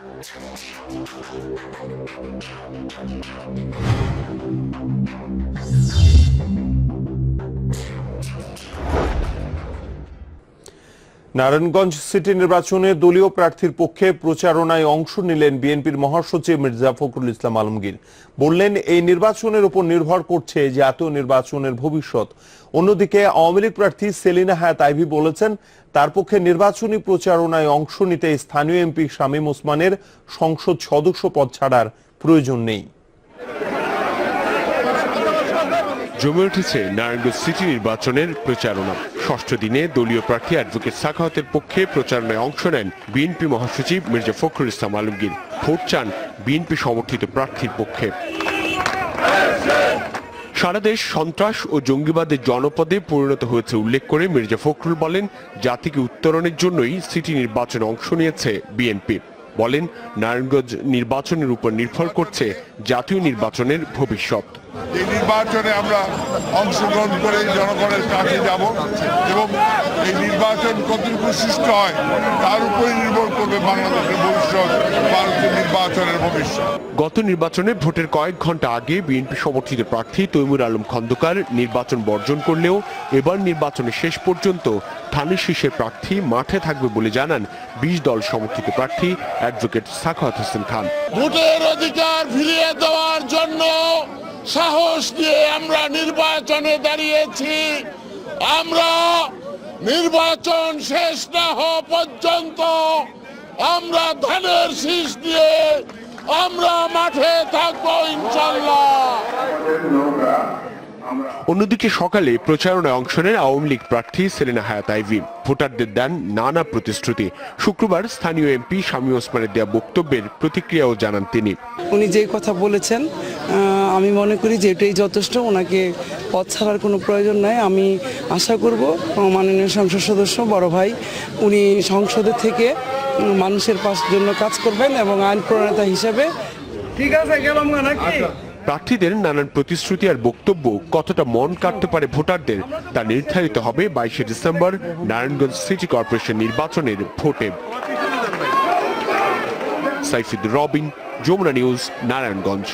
Thank you. Narayanganj city নির্বাচনে দলীয় প্রার্থীর পক্ষে প্রচারণায় অংশ নিলেন বিএনপির মহাসচিব মির্জা ফখরুল ইসলাম আলমগীর। বললেন, এই নির্বাচনের উপর নির্ভর করছে জাতীয় নির্বাচনের ভবিষ্যৎ। অন্যদিকে আওয়ামী লীগ প্রার্থী সেলিনা হায়াত আইভি বলেছেন, তার পক্ষে নির্বাচনী প্রচারণায় অংশ নিতে স্থানীয় এমপি শামীম ওসমানের সংসদ সদস্য পদ ছাড়ার প্রয়োজন নেই। জমে উঠেছে নারায়ণগঞ্জ সিটি নির্বাচনের প্রচারণা। ষষ্ঠ দিনে দলীয় প্রার্থী অ্যাডভোকেট সাখাওয়াতের পক্ষে প্রচারণায় অংশ নেন বিএনপি মহাসচিব মির্জা ফখরুল ইসলাম আলমগীর। ভোট চান বিএনপি সমর্থিত প্রার্থীর পক্ষে। সারা দেশ সন্ত্রাস ও জঙ্গিবাদের জনপদে পরিণত হয়েছে উল্লেখ করে মির্জা ফখরুল বলেন, জাতিকে উত্তরণের জন্যই সিটি নির্বাচনে অংশ নিয়েছে বিএনপি। বলেন, নারায়ণগঞ্জ নির্বাচনের উপর নির্ভর করছে জাতীয় নির্বাচনের ভবিষ্যৎ। এই নির্বাচনে আমরা অংশগ্রহণ করে জনগণের কাছে যাব এবং এই নির্বাচন কতটুকু সুষ্ঠু হয় তার উপরে নির্ভর করবে বাংলাদেশের ভবিষ্যৎ ভারতের নির্বাচনের ভবিষ্যৎ। গত নির্বাচনে ভোটের কয়েক ঘণ্টা আগে বিএনপি সমর্থিত প্রার্থী তৈমুর আলম খন্দকার নির্বাচন বর্জন করলেও এবার নির্বাচনের শেষ পর্যন্ত ধানের শীর্ষের প্রার্থী মাঠে থাকবে বলে জানান বিশ দল সমর্থিত প্রার্থী অ্যাডভোকেট সাখাওয়াত হোসেন খান। ভোটের অধিকার ফিরিয়ে দেওয়ার জন্য সাহস দিয়ে আমরা নির্বাচনে দাঁড়িয়েছি। আমরা নির্বাচন শেষ না হওয়া পর্যন্ত আমরা ধানের শীষ দিয়ে আমরা মাঠে থাকব ইনশাল্লাহ অন্যদিকে সকালে প্রচারণায় অংশ নেন আওয়ামী লীগ প্রার্থী সেলিনা হায়াত আইভি। ভোটারদের দেন নানা প্রতিশ্রুতি। শুক্রবার স্থানীয় এমপি স্বামী ওসমানের দেওয়া বক্তব্যের প্রতিক্রিয়াও জানান তিনি। উনি যে কথা বলেছেন আমি মনে করি যে এটাই যথেষ্ট, ওনাকে পথ ছাড়ার কোনো প্রয়োজন নাই। আমি আশা করব মাননীয় সংসদ সদস্য, বড় ভাই, উনি সংসদে থেকে মানুষের পাশ জন্য কাজ করবেন এবং আইন প্রণেতা হিসেবে। ঠিক আছে, গেলাম নাকি? প্রার্থীদের নানান প্রতিশ্রুতি আর বক্তব্য কতটা মন কাটতে পারে ভোটারদের তা নির্ধারিত হবে বাইশে ডিসেম্বর নারায়ণগঞ্জ সিটি কর্পোরেশন নির্বাচনের ভোটে। সাইফিদ রবিন, যমুনা নিউজ, নারায়ণগঞ্জ।